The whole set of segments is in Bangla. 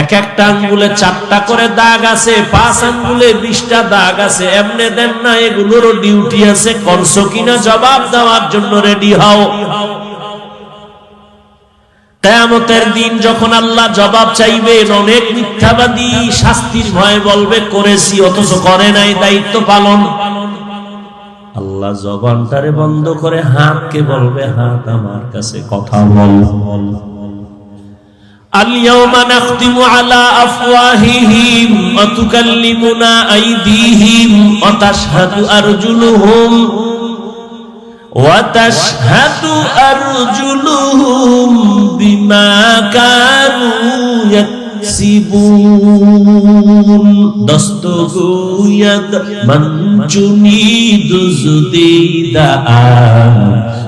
এক একটা আঙ্গুলে চারটা করে দাগ আছে, পাঁচ আঙ্গুলে বিশটা দাগ আছে, এমনি দেন না, এগুলোরও ডিউটি আছে, করছ কিনা জবাব দেওয়ার জন্য রেডি হও। কেয়ামতের দিন যখন আল্লাহ জবাব চাইবেন, অনেক মিথ্যাবাদী শাস্তির ভয়ে বলবে, করেছি, অথচ করে নাই, দায়িত্ব পালন। আল্লাহ জবানটারে বন্ধ করে হাতকে বলবে, হাত আমার কাছে কথা বল। اليوم نختم على أفواههم وتكلمنا أيديهم وتشهد أرجلهم وتشهد أرجلهم بما كانوا يكسبون دستگوید من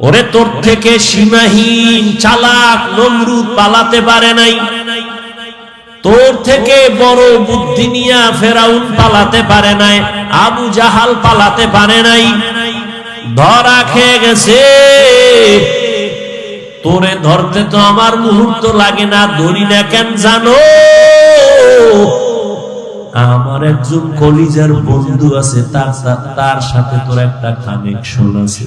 ওরে তোর থেকে সীমাহীন চালাক নমরুদ পালাতে পারে নাই। তোর থেকে বড় বুদ্ধি নিয়া ফেরাউন পালাতে পারে নাই, আবু জাহাল পালাতে পারে নাই। ধরা খেয়ে গেছে। তোরে ধরতে তো আমার মুহূর্ত লাগে না, ধরি না কেন জানো? আমার একজন কলিজার বন্ধু আছে, তার তার সাথে তোর একটা কানেকশন আছে।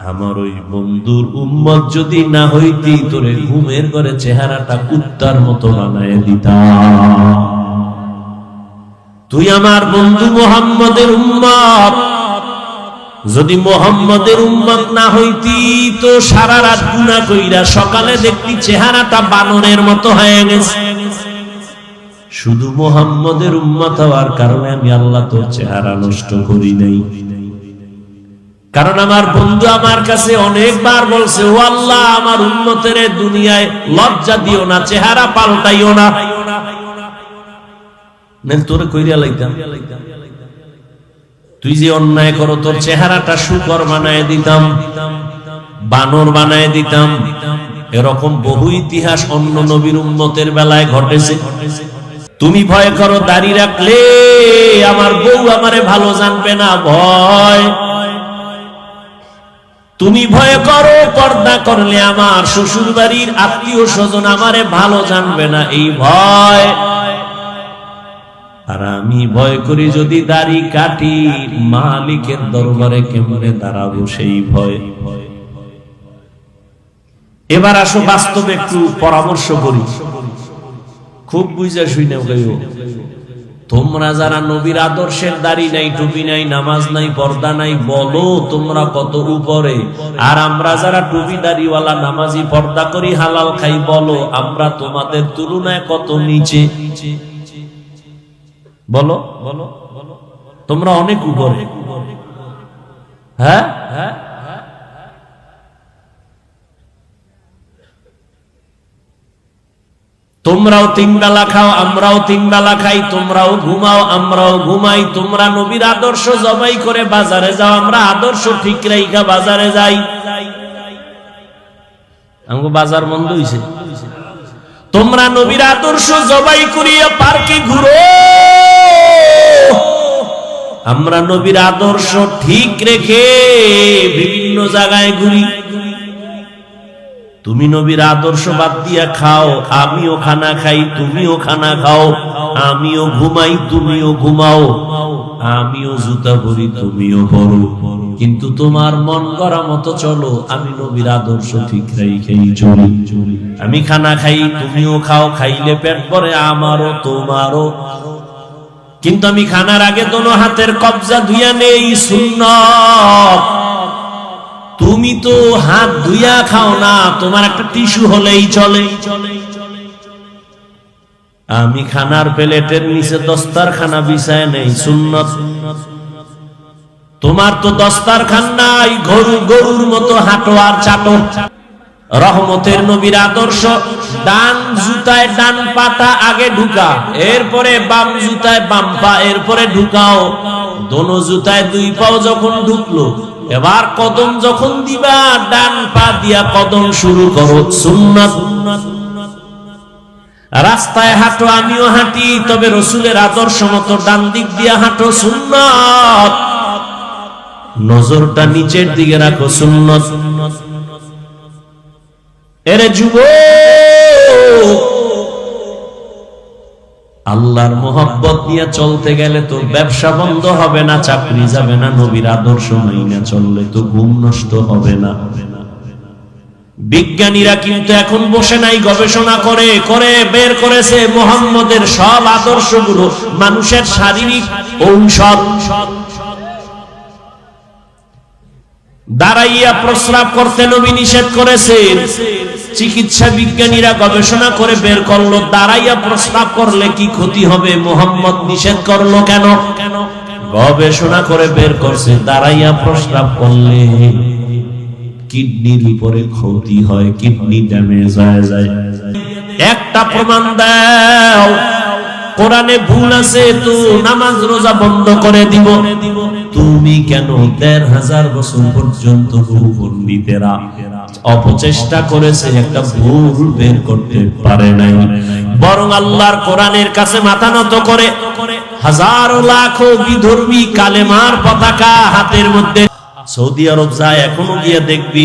আমার ওই বন্ধুর উম্মত যদি না হইতি তোরে ঘুমের ঘরে চেহারাটা কুত্তার মতো বানায় দিতাম। তুই আমার বন্ধু মোহাম্মদের উম্মত। যদি মোহাম্মদের উম্মত না হইতি তো সারা রাত গুণা কইরা সকালে দেখতি চেহারাটা বানরের মতো হয়ে গেছে। শুধু মোহাম্মদের উম্মত হওয়ার কারণে আমি আল্লাহ তোর চেহারা নষ্ট করি নাই। কারণ আমার বন্ধু আমার কাছে অনেকবার বলছে, ও আল্লাহ, আমার উন্মতের দুনিয়ায় লজ্জা দিও না, চেহারা পাল্টাইও না। তোরে তুই যে অন্যায় করো, তোর চেহারাটা শুকর বানায় দিতাম, বানর বানায় দিতাম। এরকম বহু ইতিহাস অন্য নবীর উন্মতের বেলায় ঘটেছে। তুমি ভয় করো, দাড়ি রাখলে আমার বউ আমারে ভালো জানবে না, ভয়। তুমি ভয় করো, পর্দা করলে আমার শ্বশুর বাড়ির আত্মীয় স্বজন আমারে ভালো জানবে না, এই ভয়। আর আমি ভয় করি যদি দাড়ি কাটি মালিকের দরবারে কেমনে দাঁড়াবো সেই ভয়। এবার আসো বাস্তবে একটু পরামর্শ করি। খুব বুঝা শুই না গাইও তোমরা যারা নবীর আদর্শের দাড়ি নাই, টুপি নাই, নামাজ নাই, পর্দা নাই, বলো তোমরা কত উপরে। আর আমরা যারা টুপি, দাড়িওয়ালা, নামাজি, পর্দা করি, হালাল খাই, বলো আমরা তোমাদের তুলনায় কত নিচে? বলো বলো তোমরা অনেক উপরে। হ্যাঁ হ্যাঁ? তোমরাও তিন বেলা খাও আমরাও তিন বেলা খাই তোমরাও ঘুমাও, আমরাও ঘুমাই, তোমরা নবীর আদর্শ জবাই করে বাজারে যাও, আমরা আদর্শ ঠিক রাইখা বাজারে যাই। আমাকে বাজার বন্ধ হইছে। তোমরা নবীর আদর্শ জবাই করিয়া পার্কে ঘুরো। আমরা নবীর আদর্শ ঠিক রেখে বিভিন্ন জায়গায় ঘুরি। তুমি নবীর আদর্শ বাদ দিয়া খাও, আমিও খানা খাই, তুমিও খানা খাও, আমিও ঘুমাই, তুমিও ঘুমাও, আমিও জুতা পরি, তুমিও পরো। কিন্তু তোমার মন করা মতো চলো, আমি নবীর আদর্শ ঠিক রাইখেই চলি। আমি খানা খাই, তুমিও খাও, খাইলে পেট পরে আমারও, তোমারও। কিন্তু আমি খানার আগে দোনো হাতের কবজা ধুইয়া নেই, সুন্নত। তুমি তো হাত ধুইয়া খাও না, তোমার একটা টিস্যু হলেই চলে। আমি খানার প্লেটের নিচে দস্তার খানা বিছায় নেই, সুন্নত। তোমার তো দস্তার খান নাই, গরু গরুর মতো হাঁটো আর চাটো। রহমতের নবীর আদর্শ, ডান জুতায় ডান পাটা আগে ঢুকা, এরপরে বাম জুতায় বাম পা, এরপরে ঢুকাও। দোনো জুতায় দুই পাও যখন ঢুকলো এবার কদম যখন দিবা, ডান পা দিয়া কদম শুরু করো। সুন্নাত। রাস্তায় হাঁটো, আমিও হাঁটি, তবে রসুলের আদর্শ মতো ডান দিক দিয়া হাঁটো, সুন্নত। নজরটা নিচের দিকে রাখো, সুন্নত। এরে যুব আল্লাহর মোহব্বত নিয়ে চলতে গেলে তো ব্যবসা বন্ধ হবে না, চাকরি যাবে না, নবীর আদর্শ মাইনা চললে তো ঘুম নষ্ট হবে না। বিজ্ঞানীরা কিন্তু এখন বসে নাই, গবেষণা করে করে, বের করেছে মোহাম্মদের সব আদর্শগুলো, মানুষের শারীরিক ঔষধ দাঁড়াইয়া প্রস্রাব করতে নবী নিষেধ করেছেন। চিকিৎসা বিজ্ঞানীরা গবেষণা করে বের করল, দাঁড়াইয়া প্রস্রাব করলে কি ক্ষতি হবে? মোহাম্মদ নিষেধ করল কেন? গবেষণা করে বের করছে, দাঁড়াইয়া প্রস্রাব করলে কিডনির উপরে ক্ষতি হয়, কিডনি ড্যামেজ হয়ে যায়। একটা প্রমাণ দাও। কোরআনে ভুল আছে, তো নামাজ রোজা বন্ধ করে দিব। তুমি কেন দেড় হাজার বছর পর্যন্ত অপচেষ্টা করেছে, একটা ভুল বের করতে পারে নাই। বরং আল্লাহর কোরআনের কাছে মাথা নত করে, হাজারো লাখো বিধর্মী কালেমার পতাকা হাতের মধ্যে। সৌদি আরব যায়, এখনও গিয়া দেখবি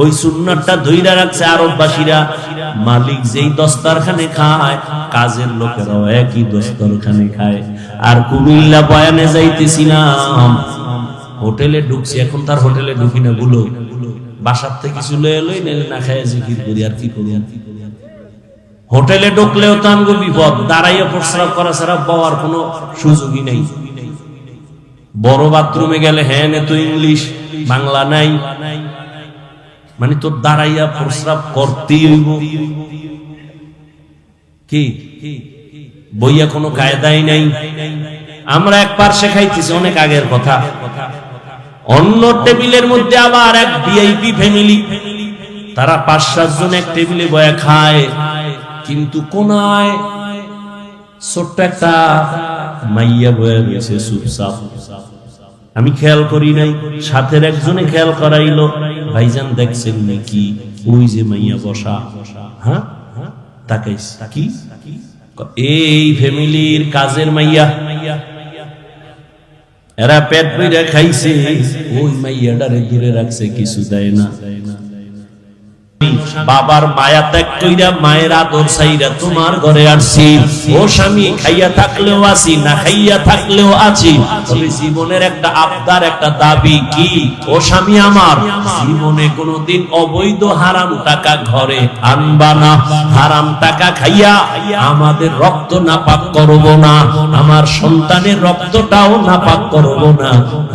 ওই সুন্নারটা ধইরা রাখছে আরববাসীরা। মালিক যেই দস্তারখানে খায়, কাজের লোকেরাও একই দস্তারখানে খায়। আর কুমিল্লা বয়ানে যাইতেছিলাম, হোটেলে ঢুকছি, এখন তার হোটেলে ঢুকি না গুলো বাসার থেকে কিছু লয়ে লই নেলে না খায় জিকির করি, আর কি করি? আর কি হোটেলে ঢুকলেও তো আনগো বিপদ, দাঁড়াইয়া প্রস্রাব করা ছাড়া পাওয়ার কোনো সুযোগই নেই। বড় বাথরুমে গেলে হ্যাঁ নে তো ইংলিশ, বাংলা নাই। মানে তোর দাঁড়াইয়া প্রস্রাব করতেই হইব। কি? বইয়া কোনো কায়দাই নাই। আমরা একবার শেখাইতেছি অনেক আগের কথা। অন্য টেবিলের মধ্যে আবার এক ভিআইপি ফ্যামিলি তারা পাঁচ সাত জন এক টেবিলে বয়া খায়। কিন্তু কোনায় ছোট্ট একটা মাইয়া বয়া রয়েছে চুপচাপ। আমি খেয়াল করি নাই, সাথের একজনে খেয়াল করাইলো, ভাইজান দেখছেন নাকি ওই যে মাইয়া বসা। হ্যাঁ? তাকাইস, কি? এই ফ্যামিলির কাজের মাইয়া। এরা পেট পইরা খাইছে, ওই মাইয়াটারে দূরে রাখছে, কিছু দেয় না। বাবার মায়া ত্যাগ কইরা মায়ের আদর চাইরা তোমার ঘরে আসছি। ও স্বামী, খাইয়া থাকলেও আছি, না খাইয়া থাকলেও আছি। জীবনের একটা আবদার, একটা দাবি কি? ও স্বামী আমার, জীবনে কোনোদিন অবৈধ হারাম টাকা ঘরে আনবা না। হারাম টাকা খাইয়া আমাদের রক্ত নাপাক করব না। আমার সন্তানের রক্তটাও নাপাক করব না।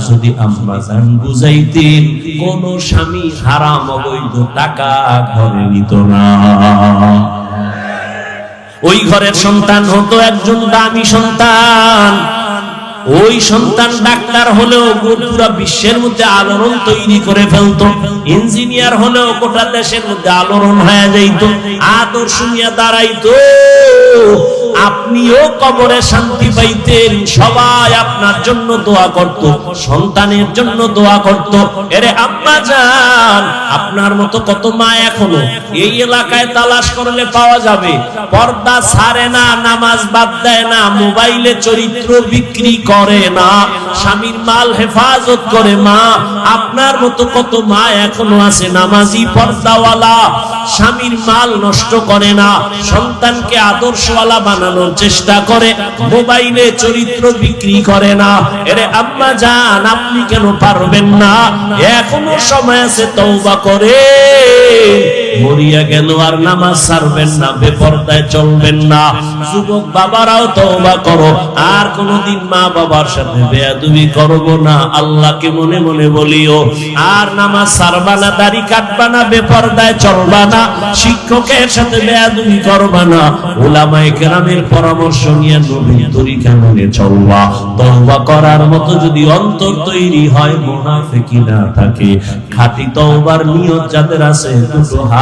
যদি আম্মা জান বুঝাইতেন, কোন স্বামী হারাম অবৈধ টাকা ঘরে নিত না ওই ঘরের সন্তান হতো একজন দামি সন্তান। ওই সন্তান ডাক্তার হলেও বিশ্বের মধ্যে আলোড়ন তৈরি করে ফেলত। ইঞ্জিনিয়ার হলেও গোটা দেশের মধ্যে আলোড়ন হয়ে যাইত। আদর্শ নিয়ে দাঁড়াইতো। আপনিও কবরে শান্তি পাইতেন। সবাই আপনার জন্য দোয়া করত, সন্তানের জন্য দোয়া করত। এরে আব্বা যান আপনার মতো কত মা এখনও? এই এলাকায় তালাশ করলে পাওয়া যাবে। পর্দা ছাড়ে না, নামাজ বাদ দেয় না, মোবাইলে চরিত্র বিক্রি করে না। স্বামীর মাল হেফাজত করে মা, আপনার মতো কত মা এখনও আছে? নামাজি পর্দাওয়ালা, স্বামীর মাল নষ্ট করে না, সন্তানকে আদর্শওয়ালা বানানোর চেষ্টা করে, মোবাইলে চরিত্র বিক্রি করে না। এরে আম্মা যান আপনি কেন পারবেন না? এখনও সময় আছে তওবা করে। মরিয়া গেল আর নামাজ ছাড়বেন না? বেপরদায় চলবেন না। যুবক বাবারাও তওবা করো। আর কোনদিন মা বাবার সাথে বেয়াদবি করব না। আল্লাহকে মনে মনে বলিও, আর নামাজ ছাড়বা না, দাড়ি কাটবা না, বেপরদায় চলবা না, শিক্ষকের সাথে বেয়াদবি করবা না। ওলামায়ে কেরামের পরামর্শ নিয়ে নবীর তরিকা মেনে চলবা। তওবা করার মতো যদি অন্তর তৈরি হয় মুনাফিকি না থাকে। খাঁটি তওবার নিয়ত যাদের আছে, দুটো হাত